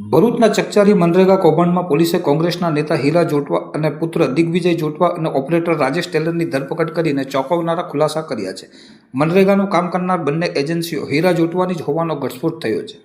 ભરૂચના ચકચારી મનરેગા કૌભાંડમાં પોલીસે કોંગ્રેસના નેતા હીરા જોટવા અને પુત્ર દિગ્વિજય જોટવા અને ઓપરેટર રાજેશ ટેલરની ધરપકડ કરીને ચોંકાવનારા ખુલાસા કર્યા છે. મનરેગાનું કામ કરનાર બંને એજન્સીઓ હીરા જોટવાની જ હોવાનો ઘટસ્ફોટ થયો છે.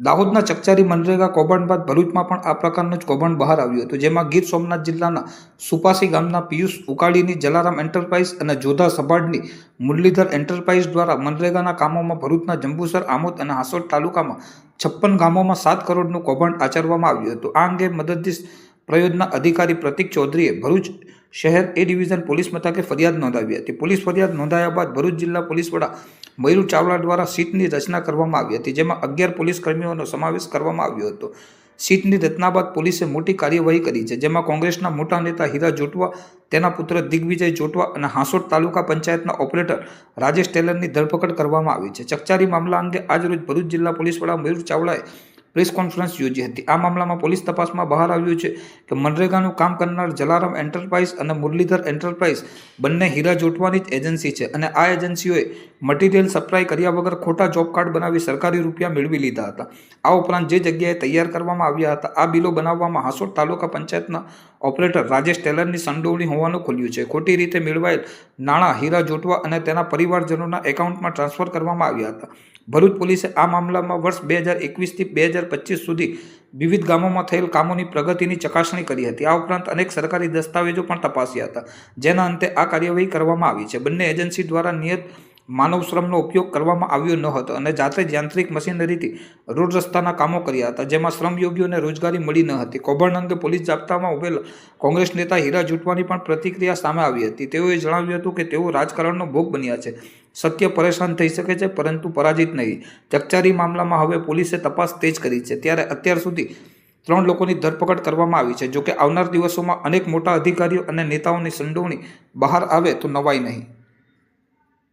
દાહોદના ચકચારી મનરેગા કૌભાંડ બાદ ભરૂચમાં પણ આ પ્રકારનું જ કૌભાંડ બહાર આવ્યું હતું, જેમાં ગીર સોમનાથ જિલ્લાના સુપાસી ગામના પિયુષ ઉકાળીની, જલારામ એન્ટરપ્રાઇઝ અને જોધા સભાડની, મુરલીધર એન્ટરપ્રાઇઝ દ્વારા મનરેગાના કામોમાં ભરૂચના જંબુસર, આમોદ અને હાસોદ તાલુકામાં છપ્પન ગામોમાં સાત કરોડનું કૌભાંડ આચરવામાં આવ્યું હતું. આ અંગે મદદનીશ પ્રયોજના અધિકારી પ્રતિક ચૌધરીએ ભરૂચ શહેર એ ડિવિઝન પોલીસ મથકે ફરિયાદ નોંધાવી હતી. પોલીસ ફરિયાદ નોંધાયા બાદ ભરૂચ જિલ્લા પોલીસ વડા મયુર ચાવડા દ્વારા સીટની રચના કરવામાં આવી હતી, જેમાં અગિયાર પોલીસ કર્મીઓનો સમાવેશ કરવામાં આવ્યો હતો. સીટની રચના બાદ પોલીસે મોટી કાર્યવાહી કરી છે, જેમાં કોંગ્રેસના મોટા નેતા હીરા જોટવા, તેના પુત્ર દિગ્વિજય જોટવા અને હાંસોટ તાલુકા પંચાયતના ઓપરેટર રાજેશ ટેલરની ધરપકડ કરવામાં આવી છે. ચકચારી મામલા અંગે આજરોજ ભરૂચ જિલ્લા પોલીસ વડા મયુર ચાવડાએ પ્રેસ કોન્ફરન્સ યોજી હતી. આ મામલામાં પોલીસ તપાસમાં બહાર આવ્યું છે કે મનરેગાનું કામ કરનાર જલારામ એન્ટરપ્રાઇઝ અને મુરલીધર એન્ટરપ્રાઇઝ બંને હીરા જોટવાની જ એજન્સી છે અને આ એજન્સીઓએ મટીરિયલ સપ્લાય કર્યા વગર ખોટા જોબ કાર્ડ બનાવી સરકારી રૂપિયા મેળવી લીધા હતા. આ ઉપરાંત જે જગ્યાએ તૈયાર કરવામાં આવ્યા હતા, આ બિલો બનાવવામાં હાસોડ તાલુકા પંચાયતના ઓપરેટર રાજેશ ટેલરની સંડોવણી હોવાનું ખુલ્યું છે. ખોટી રીતે મેળવાયેલ નાણાં હીરા જોટવા અને તેના પરિવારજનોના એકાઉન્ટમાં ટ્રાન્સફર કરવામાં આવ્યા હતા. ભરૂચ પોલીસે આ મામલામાં વર્ષ બે હજાર એકવીસથી બે હજાર પચીસ સુધી વિવિધ ગામોમાં થયેલ કામોની પ્રગતિની ચકાસણી કરી હતી. આ ઉપરાંત અનેક સરકારી દસ્તાવેજો પણ તપાસ્યા હતા, જેના અંતે આ કાર્યવાહી કરવામાં આવી છે. બંને એજન્સી દ્વારા નિયત માનવ શ્રમનો ઉપયોગ કરવામાં આવ્યો ન હતો અને જાતે જ યાંત્રિક મશીનરીથી રોડ રસ્તાના કામો કર્યા હતા, જેમાં શ્રમયોગીઓને રોજગારી મળી ન હતી. કૌભાંડ અંગે પોલીસ જાપ્તામાં ઉભેલા કોંગ્રેસ નેતા હીરા જૂટવાની પણ પ્રતિક્રિયા સામે આવી હતી. તેઓએ જણાવ્યું હતું કે તેઓ રાજકારણનો ભોગ બન્યા છે. સત્ય પરેશાન થઈ શકે છે, પરંતુ પરાજિત નહીં. ચકચારી મામલામાં હવે પોલીસે તપાસ તેજ કરી છે. ત્યારે અત્યાર સુધી ત્રણ લોકોની ધરપકડ કરવામાં આવી છે. જોકે આવનાર દિવસોમાં અનેક મોટા અધિકારીઓ અને નેતાઓની સંડોવણી બહાર આવે તો નવાઈ નહીં.